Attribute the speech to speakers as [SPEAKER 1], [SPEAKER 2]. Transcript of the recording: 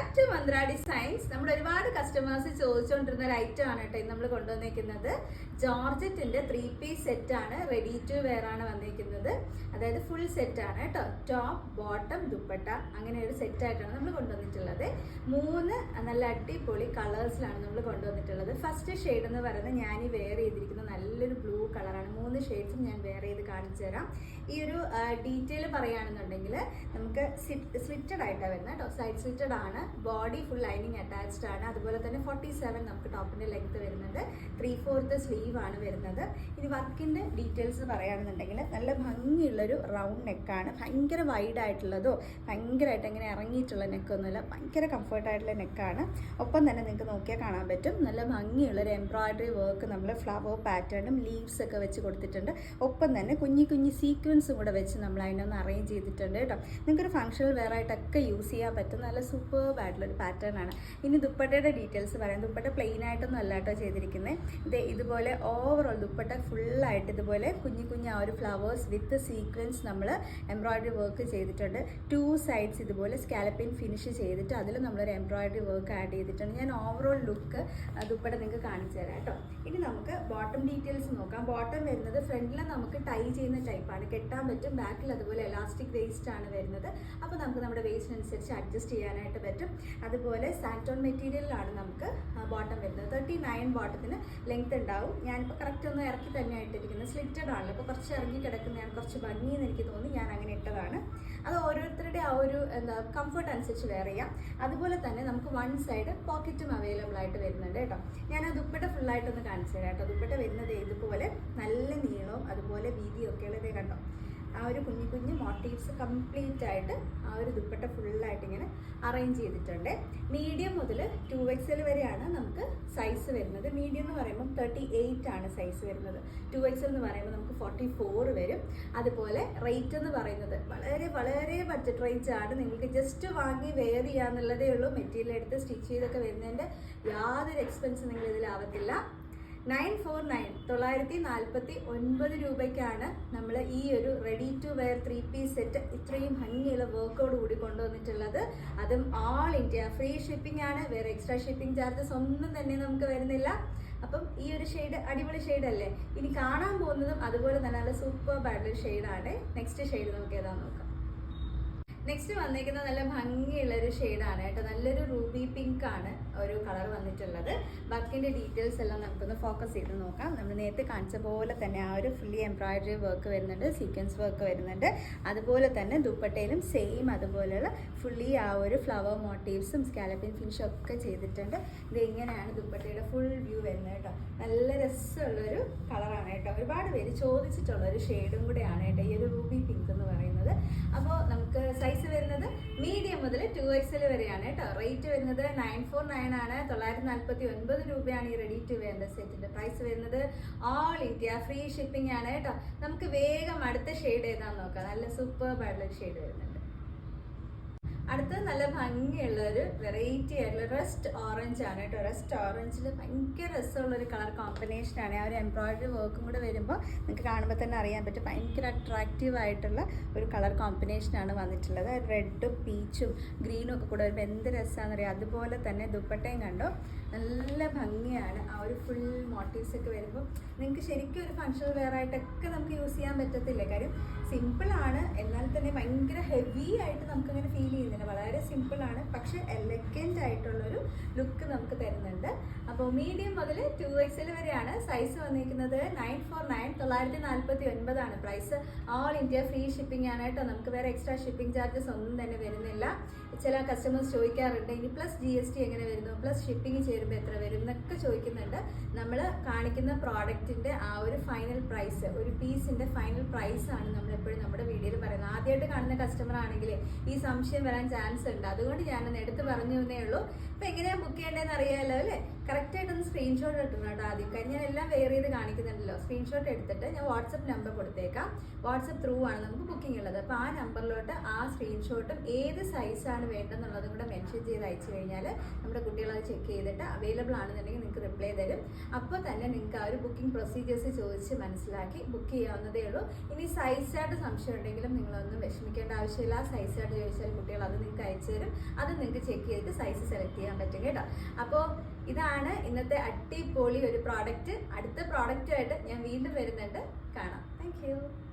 [SPEAKER 1] Back to Mantra designs നമ്മൾ ഒരുപാട് customers ചോദിച്ചുകൊണ്ടിരുന്ന ഒരു ഐറ്റം ആണ് കേട്ടോ നമ്മൾ കൊണ്ടുവന്നിരിക്കുന്നത് ജോർജറ്റിന്റെ ത്രീ പീസ് സെറ്റ് ആണ് റെഡി ടു വെയർ ആണ് വന്നിരിക്കുന്നത് അതായത് ഫുൾ സെറ്റ് ആണ് കേട്ടോ. ടോപ്പ് ബോട്ടം ദുപ്പട്ട അങ്ങനെ ഒരു സെറ്റ് ആയിട്ടാണ് നമ്മൾ കൊണ്ടുവന്നിട്ടുള്ളത്. മൂന്ന് നല്ല അടിപൊളി കളേഴ്സിലാണ് നമ്മൾ കൊണ്ടുവന്നിട്ടുള്ളത്. ഫസ്റ്റ് ഷെയ്ഡ് എന്ന് പറയുന്നത് ഞാൻ ഈ വെയർ ചെയ്തിരിക്കുന്ന നല്ലൊരു ബ്ലൂ കളറാണ് മൂന്ന് ഷെയ്ഡ്സും ഞാൻ വെയർ ചെയ്ത് കാണിച്ചു തരാം. ഈ ഒരു ഡീറ്റെയിൽ പറയുകയാണെന്നുണ്ടെങ്കിൽ നമുക്ക് സ്ലിറ്റഡ് ആയിട്ടാണ് വരുന്നത് കേട്ടോ. സൈഡ് സ്ലിറ്റഡ് ആണ്. ബോഡി ഫുൾ ലൈനിങ് അറ്റാച്ച്ഡ് ആണ്. അതുപോലെ തന്നെ ഫോർട്ടി സെവൻ നമുക്ക് ടോപ്പിന്റെ ലെങ്ത് വരുന്നുണ്ട്. ത്രീ ഫോർത്ത് സ്ലീവ് ആണ് വരുന്നത്. ഇനി വർക്കിന്റെ ഡീറ്റെയിൽസ് പറയുകയാണെന്നുണ്ടെങ്കിൽ നല്ല ഭംഗിയുള്ളൊരു റൗണ്ട് നെക്കാണ് ഭയങ്കര വൈഡ് ആയിട്ടുള്ളതോ ഭയങ്കരമായിട്ട് അങ്ങനെ ഇറങ്ങിയിട്ടുള്ള നെക്കൊന്നുമില്ല ഭയങ്കര കംഫർട്ടായിട്ടുള്ള നെക്കാണ് ഒപ്പം തന്നെ നിങ്ങൾക്ക് നോക്കിയാൽ കാണാൻ പറ്റും. നല്ല ഭംഗിയുള്ളൊരു എംബ്രോയിഡറി വർക്ക് നമ്മൾ ഫ്ലവർ പാറ്റേണും ലീവ്സ് ഒക്കെ വെച്ച് കൊടുത്തിട്ടുണ്ട്. ഒപ്പം തന്നെ കുഞ്ഞി കുഞ്ഞി സീക്വൻസും കൂടെ വെച്ച് നമ്മൾ അതിനൊന്ന് അറേഞ്ച് ചെയ്തിട്ടുണ്ട് കേട്ടോ. നിങ്ങൾക്കൊരു ഫംഗ്ഷണൽ വെയർ ആയിട്ടൊക്കെ യൂസ് ചെയ്യാൻ പറ്റും. നല്ല സൂപ്പർബ് ആയിട്ടുള്ളൊരു പാറ്റേൺ ആണ്. ഇനി ദുപ്പട്ടയുടെ ഡീറ്റെയിൽസ് പറയാം. ദുപ്പട്ട പ്ലെയിൻ ആയിട്ടൊന്നും അല്ലാട്ടോ ചെയ്തിരിക്കുന്നത് ഇത് ഇതുപോലെ ഓവറോൾ ദുപ്പട്ട ഫുള്ളായിട്ട് ഇതുപോലെ കുഞ്ഞു കുഞ്ഞു ആ ഒരു ഫ്ലവേഴ്സ് വിത്ത് സീക്വൻസ് നമ്മൾ എംബ്രോയ്ഡറി വർക്ക് ചെയ്തിട്ടുണ്ട്. ടു സൈഡ്സ് ഇതുപോലെ സ്കാലപ്പിൻ ഫിനിഷ് ചെയ്തിട്ട് അതിൽ നമ്മളൊരു എംബ്രോയ്ഡറി വർക്ക് ആഡ് ചെയ്തിട്ടുണ്ട്. ഞാൻ ഓവറോൾ ലുക്ക് ദുപ്പട്ട നിങ്ങൾക്ക് കാണിച്ചു തരാം കേട്ടോ. ഇനി നമുക്ക് ബോട്ടം ഡീറ്റെയിൽസ് നോക്കാം. ബോട്ടം വരുന്നത് ഫ്രണ്ടിൽ നമുക്ക് ടൈ ചെയ്യുന്ന ടൈപ്പാണ് കെട്ടാൻ പറ്റും. ബാക്കിൽ അതുപോലെ എലാസ്റ്റിക് വേസ്റ്റ് ആണ് വരുന്നത്. അപ്പോൾ നമുക്ക് നമ്മുടെ വേസ്റ്റിനനുസരിച്ച് അഡ്ജസ്റ്റ് ചെയ്യാനായിട്ട് പറ്റും. അതുപോലെ സാന്റോൺ മെറ്റീരിയലിലാണ് നമുക്ക് ബോട്ടം വരുന്നത്. തേർട്ടി നയൻ ബോട്ടത്തിന് ലെങ്ത് ഉണ്ടാവും. ഞാനിപ്പോൾ കറക്റ്റ് ഒന്ന് ഇറക്കി തന്നെ ആയിട്ടിരിക്കുന്നത് സ്ലിറ്റഡ് ആണല്ലോ. അപ്പോൾ കുറച്ച് ഇറങ്ങി കിടക്കുന്നതാണ് കുറച്ച് ഭംഗിയെന്ന് എനിക്ക് തോന്നി ഞാൻ അങ്ങനെ ഇട്ടതാണ്. അത് ഓരോരുത്തരുടെ ആ ഒരു എന്താ കംഫർട്ട് അനുസരിച്ച് വേറെ ചെയ്യാം. അതുപോലെ തന്നെ നമുക്ക് വൺ സൈഡ് പോക്കറ്റും അവൈലബിൾ ആയിട്ട് വരുന്നുണ്ട് കേട്ടോ. ഞാൻ ആ ദുപ്പട്ട ഫുള്ളായിട്ടൊന്ന് കാണിച്ചു തരാം കേട്ടോ. ദുപ്പട്ട വരുന്നത് ഇതുപോലെ നല്ല നീളവും അതുപോലെ വീതിയും ഒക്കെ ഉള്ളതേ കണ്ടോ? ആ ഒരു കുഞ്ഞു കുഞ്ഞു മോട്ടീവ്സ് കംപ്ലീറ്റ് ആയിട്ട് ആ ഒരു ദുപ്പട്ട ഫുള്ളായിട്ട് ഇങ്ങനെ അറേഞ്ച് ചെയ്തിട്ടുണ്ട്. മീഡിയം മുതൽ ടു എക്സൽ വരെയാണ് നമുക്ക് സൈസ് വരുന്നത്. മീഡിയം എന്ന് പറയുമ്പോൾ തേർട്ടി എയ്റ്റ് ആണ് സൈസ് വരുന്നത്. ടു എക്സൽ എന്ന് പറയുമ്പോൾ നമുക്ക് ഫോർട്ടി ഫോർ വരും. അതുപോലെ റേറ്റ് എന്ന് പറയുന്നത് വളരെ വളരെ ബഡ്ജറ്റ് റേറ്റ് ആണ്. നിങ്ങൾക്ക് ജസ്റ്റ് വാങ്ങി വെയർ ചെയ്യാന്നുള്ളതേ ഉള്ളൂ. മെറ്റീരിയൽ എടുത്ത് സ്റ്റിച്ച് ചെയ്തൊക്കെ വരുന്നതിന്റെ യാതൊരു എക്സ്പെൻസ് നിങ്ങൾ ഇതിലാവത്തില്ല നയൻ ഫോർ നയൻ തൊള്ളായിരത്തി നാൽപ്പത്തി ഒൻപത് രൂപയ്ക്കാണ് നമ്മൾ ഈ ഒരു ready to wear three piece set ഇത്രയും ഭംഗിയുള്ള വർക്കോട് കൂടി കൊണ്ടുവന്നിട്ടുള്ളത്. അതും ആൾ ഇന്ത്യ ഫ്രീ ഷിപ്പിംഗ് ആണ്. വേറെ എക്സ്ട്രാ ഷിപ്പിംഗ് ചാർജസ് ഒന്നും തന്നെ നമുക്ക് വരുന്നില്ല. അപ്പം ഈ ഒരു ഷെയ്ഡ് അടിപൊളി ഷെയ്ഡ് അല്ലേ? ഇനി കാണാൻ പോകുന്നതും അതുപോലെ തന്നെ നല്ല സൂപ്പർ ബാഡ് ഷെയ്ഡാണ് നെക്സ്റ്റ് ഷെയ്ഡ് നമുക്ക് ഏതാ നോക്കാം. നെക്സ്റ്റ് വന്നേക്കുന്ന നല്ല ഭംഗിയുള്ള ഒരു ഷെയ്ഡാണ് കേട്ടോ നല്ലൊരു റൂബി പിങ്ക് ആണ് ഒരു കളർ വന്നിട്ടുള്ളത്. ബക്കിന്റെ ഡീറ്റെയിൽസ് എല്ലാം നമുക്കൊന്ന് ഫോക്കസ് ചെയ്ത് നോക്കാം. നമ്മൾ നേരത്തെ കാണിച്ച പോലെ തന്നെ ആ ഒരു ഫുള്ളി എംബ്രോയിഡറി വർക്ക് വരുന്നുണ്ട് സീക്വൻസ് വർക്ക് വരുന്നുണ്ട്. അതുപോലെ തന്നെ ദുപ്പട്ടയിലും സെയിം അതുപോലെയുള്ള ഫുള്ളി ആ ഒരു ഫ്ലവർ മോട്ടീവ്സും സ്കാലപ്പിൻ ഫിനിഷും ഒക്കെ ചെയ്തിട്ടുണ്ട്. ഇത് ഇങ്ങനെയാണ് ദുപ്പട്ടയുടെ ഫുൾ വ്യൂ വരുന്നത് കേട്ടോ. നല്ല രസമുള്ളൊരു കളറാണ് കേട്ടോ. ഒരുപാട് പേര് ചോദിച്ചിട്ടുള്ള ഒരു ഷെയ്ഡും കൂടെയാണ് കേട്ടോ ഈ ഒരു റൂബി പിങ്ക് എന്ന് പറയുന്നത്. അപ്പോൾ നമുക്ക് സൈസ് വരുന്നത് മീഡിയം മുതൽ ടു എക്സൽ വരെയാണ് കേട്ടോ. റേറ്റ് വരുന്നത് നയൻ ഫോർ നയൻ ആണ്. തൊള്ളായിരത്തി നാൽപ്പത്തി ഒൻപത് രൂപയാണ് ഈ റെഡി ടു വേണ്ട സെറ്റിന്റെ പ്രൈസ് വരുന്നത്. ഓൾ ഇന്ത്യ ഫ്രീ ഷിപ്പിംഗ് ആണ് കേട്ടോ. നമുക്ക് വേഗം അടുത്ത ഷെയ്ഡ് ഏതാന്ന് നോക്കാം. നല്ല സൂപ്പർ ആയിട്ടുള്ള ഷെയ്ഡ് വരുന്നുണ്ട്. അടുത്തത് നല്ല ഭംഗിയുള്ള ഒരു വെറൈറ്റി ആയിട്ടുള്ള റെസ്റ്റ് ഓറഞ്ച് ആണ് കേട്ടോ. റെസ്റ്റ് ഓറഞ്ചിൽ ഭയങ്കര രസമുള്ള ഒരു കളർ കോമ്പിനേഷൻ ആണ്. ആ ഒരു എംബ്രോയിഡറി വർക്കും കൂടെ വരുമ്പോൾ നിങ്ങൾക്ക് കാണുമ്പോൾ തന്നെ അറിയാൻ പറ്റും. ഭയങ്കര അട്രാക്റ്റീവ് ആയിട്ടുള്ള ഒരു കളർ കോമ്പിനേഷൻ ആണ് വന്നിട്ടുള്ളത്. റെഡും പീച്ചും ഗ്രീനും ഒക്കെ കൂടെ വരുമ്പോൾ എന്ത് രസമാണെന്ന് അറിയാം. അതുപോലെ തന്നെ ദുപ്പട്ടയും കണ്ടോ? നല്ല ഭംഗിയാണ്. ആ ഒരു ഫുൾ മോട്ടീവ്സ് ഒക്കെ വരുമ്പോൾ നിങ്ങൾക്ക് ശരിക്കും ഒരു ഫങ്ഷണൽ വെയർ ആയിട്ടൊക്കെ നമുക്ക് യൂസ് ചെയ്യാൻ പറ്റത്തില്ല. കാര്യം സിമ്പിളാണ് എന്നാൽ തന്നെ ഭയങ്കര ഹെവി ആയിട്ട് നമുക്കങ്ങനെ ഫീൽ ചെയ്യുന്നില്ല. വളരെ സിമ്പിളാണ് പക്ഷെ എലഗന്റ് ആയിട്ടുള്ളൊരു ലുക്ക് നമുക്ക് തരുന്നുണ്ട്. അപ്പോൾ മീഡിയം മുതൽ ടു എക്സിൽ വരെയാണ് സൈസ് വന്നിരിക്കുന്നത്. നയൻ ഫോർ നയൻ തൊള്ളായിരത്തി നാൽപ്പത്തി ഒൻപതാണ് price all India free shipping ആണ് കേട്ടോ. നമുക്ക് വേറെ എക്സ്ട്രാ ഷിപ്പിംഗ് ചാർജസ് ഒന്നും തന്നെ വരുന്നില്ല. ചില കസ്റ്റമേഴ്സ് ചോദിക്കാറുണ്ട് ഇനി പ്ലസ് ജി എസ് ടി എങ്ങനെ വരുന്നു? പ്ലസ് ഷിപ്പിംഗ് ചേരുമ്പോൾ എത്ര വരും? എന്നൊക്കെ ചോദിക്കുന്നുണ്ട്. നമ്മൾ കാണിക്കുന്ന പ്രോഡക്റ്റിന്റെ ആ ഒരു ഫൈനൽ പ്രൈസ് ഒരു പീസിന്റെ ഫൈനൽ പ്രൈസ് ആണ് നമ്മൾ എപ്പോഴും നമ്മുടെ വീഡിയോയിൽ പറയുന്നത്. ആദ്യമായിട്ട് കാണുന്ന കസ്റ്റമർ ആണെങ്കിൽ ഈ സംശയം വരാൻ ചാൻസ് ഉണ്ട്. അതുകൊണ്ട് ഞാനൊന്ന് എടുത്ത് പറഞ്ഞു എന്നേ ഉള്ളൂ. അപ്പോൾ എങ്ങനെയാണ് ബുക്ക് ചെയ്യേണ്ടതെന്ന് അറിയാലോ അല്ലേ? കറക്റ്റ് ആയിട്ടൊന്ന് സ്ക്രീൻഷോട്ട് എടുക്കണം കേട്ടോ ആദ്യം. കാര്യം ഞാൻ എല്ലാം വെയർ ചെയ്ത് കാണിക്കുന്നുണ്ടല്ലോ. സ്ക്രീൻഷോട്ട് എടുത്തിട്ട് ഞാൻ വാട്സപ്പ് നമ്പർ കൊടുത്തേക്കാം. വാട്സപ്പ് ത്രൂ ആണ് നമുക്ക് ബുക്കിംഗ് ഉള്ളത്. അപ്പോൾ ആ നമ്പറിലോട്ട് ആ സ്ക്രീൻഷോട്ടും ഏത് സൈസാണ് വേണ്ടതെന്നുള്ളതും കൂടെ മെൻഷൻ ചെയ്ത് അയച്ചു കഴിഞ്ഞാൽ നമ്മുടെ കുട്ടികളത് ചെക്ക് ചെയ്തിട്ട് അവൈലബിൾ ആണെന്നുണ്ടെങ്കിൽ നിങ്ങൾക്ക് റിപ്ലൈ തരും. അപ്പോൾ തന്നെ നിങ്ങൾക്ക് ആ ഒരു ബുക്കിംഗ് പ്രൊസീജിയേഴ്സ് ചോദിച്ച് മനസ്സിലാക്കി ബുക്ക് ചെയ്യാവുന്നതേ ഉള്ളൂ. ഇനി സൈസായിട്ട് സംശയം ഉണ്ടെങ്കിലും നിങ്ങളൊന്നും വിഷമിക്കേണ്ട ആവശ്യമില്ല. സൈസായിട്ട് ചോദിച്ചാൽ കുട്ടികൾ അത് നിങ്ങൾക്ക് അയച്ചു തരും. അത് നിങ്ങൾക്ക് ചെക്ക് ചെയ്തിട്ട് സൈസ് സെലക്ട് ചെയ്യാൻ പറ്റും കേട്ടോ. അപ്പോൾ ഇതാണ് ഇന്നത്തെ അടിപൊളി ഒരു പ്രോഡക്റ്റ് അടുത്ത പ്രോഡക്റ്റുമായിട്ട് ഞാൻ വീണ്ടും വരുന്നുണ്ട്. കാണാം. താങ്ക്